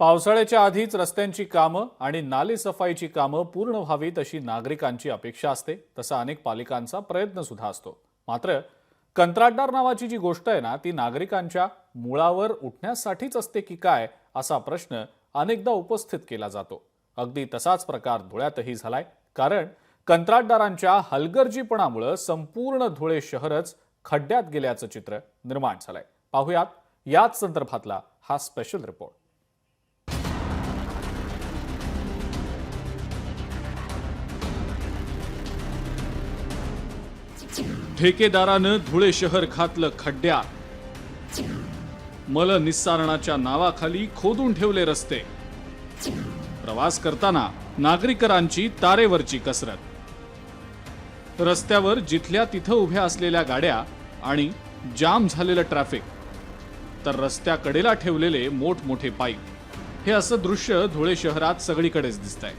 पावसाळ्याच्या आधीच रस्त्यांची कामं आणि नाले सफाईची कामं पूर्ण व्हावीत अशी नागरिकांची अपेक्षा असते तसा अनेक पालिकांचा प्रयत्न सुद्धा असतो. मात्र कंत्राटदार नावाची जी गोष्ट आहे ना ती नागरिकांच्या मुळावर उठण्यासाठीच असते की काय असा प्रश्न अनेकदा उपस्थित केला जातो. अगदी तसाच प्रकार धुळ्यातही झालाय. कारण कंत्राटदारांच्या हलगर्जीपणामुळं संपूर्ण धुळे शहरच खड्ड्यात गेल्याचं चित्र निर्माण झालंय. पाहुयात याच संदर्भातला हा स्पेशल रिपोर्ट ठेकेदारानं धुळे शहर घातलं खड्ड्यात मल निस्सारणाच्या नावाखाली खोदून ठेवले रस्ते. प्रवास करताना नागरिकरांची तारेवरची कसरत. रस्त्यावर जिथल्या तिथं उभ्या असलेल्या गाड्या आणि जाम झालेलं ट्रॅफिक. तर रस्त्याकडेला ठेवलेले मोठमोठे पाईप. हे असं दृश्य धुळे शहरात सगळीकडेच दिसतंय.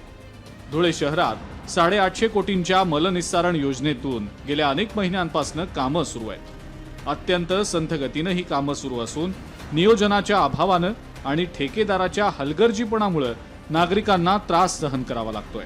धुळे शहरात साडेआठशे कोटींच्या मलनिस्सारण योजनेतून गेल्या अनेक महिन्यांपासून कामं सुरू आहेत. अत्यंत संथगतीनं ही कामं सुरू असून नियोजनाच्या अभावानं आणि ठेकेदाराच्या हलगर्जीपणामुळं नागरिकांना त्रास सहन करावा लागतोय.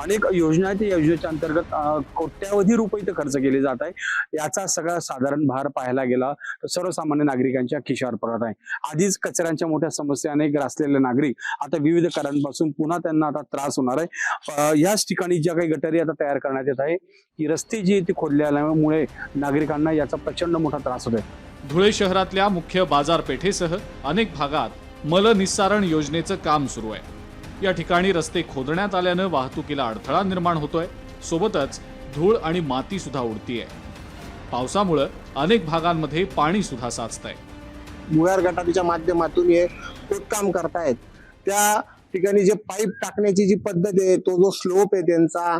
अनेक योजना आहेत. या योजनेच्या अंतर्गत कोट्यावधी रुपये इथं खर्च केले जात आहे याचा सगळा साधारण भार पाहायला गेला तर सर्वसामान्य नागरिकांच्या खिशावर पडत आहे. आधीच कचऱ्यांच्या मोठ्या समस्याने ग्रासलेले नागरिक आता विविध कारणांपासून पुन्हा त्यांना आता त्रास होणार आहे. याच ठिकाणी ज्या काही गटारी आता तयार करण्यात येत आहे की रस्ते जी ती खोदल्यामुळे नागरिकांना याचा प्रचंड मोठा त्रास होत आहे धुळे शहरातल्या मुख्य बाजारपेठेसह अनेक भागात मलनिस्सारण योजनेचं काम सुरू आहे. या ठिकाणी रस्ते खोदण्यात आल्यानं वाहतुकीला अडथळा निर्माण होतोय. सोबतच धूळ आणि माती सुद्धा उडतीये. पावसामुळं अनेक भागांमध्ये पाणी सुद्धा साचतंय. भुयार गटारीच्या माध्यमातून हे खोदकाम करतायत. त्या ठिकाणी जे पाईप टाकण्याची जी पद्धत आहे तो जो स्लोप आहे त्यांचा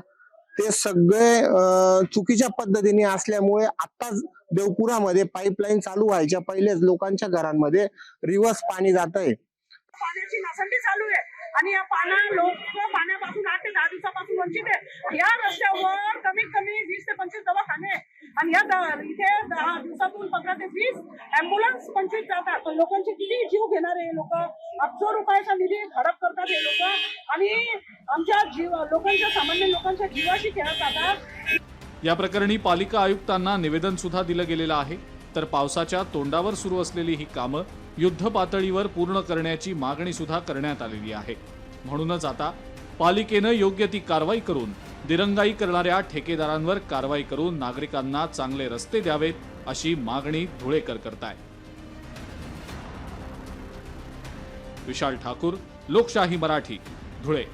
ते सगळे चुकीच्या पद्धतीने असल्यामुळे आताच देवपुरामध्ये पाईपलाईन चालू व्हायच्या पहिलेच लोकांच्या घरांमध्ये रिवर्स पाणी जात आहे चालू आहे. आणि या पाना लोक पाण्यापासून आठ ते दहा दिवसापासून वंचित आहे या रस्त्यावर कमीत कमी वीस ते पंचवीस दवाखाने आहे. आणि या इथे दहा दिवसातून पंधरा ते वीस अँब्युलन्स पंचवीस जातात. पण लोकांचे किती जीव घेणारे हे लोक? अब्जो रुपयाचा निधी हडप करतात हे लोक. आणि आमच्या जीव लोकांच्या सामान्य लोकांच्या जीवाशी खेळत जातात या प्रकरणी पालिका आयुक्तांना निवेदन सुद्धा दिलं गेलेलं आहे. तर पावसाच्या तोंडावर सुरू असलेली ही कामं युद्ध पातळीवर पूर्ण करण्याची मागणी सुद्धा करण्यात आलेली आहे. म्हणूनच आता पालिकेनं योग्य ती कारवाई करून दिरंगाई करणाऱ्या ठेकेदारांवर कारवाई करून नागरिकांना चांगले रस्ते द्यावेत अशी मागणी धुळेकर करताय. विशाल ठाकूर लोकशाही मराठी धुळे.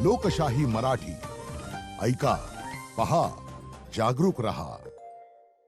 लोकशाही मराठी. ऐका. पहा जागरूक रहा.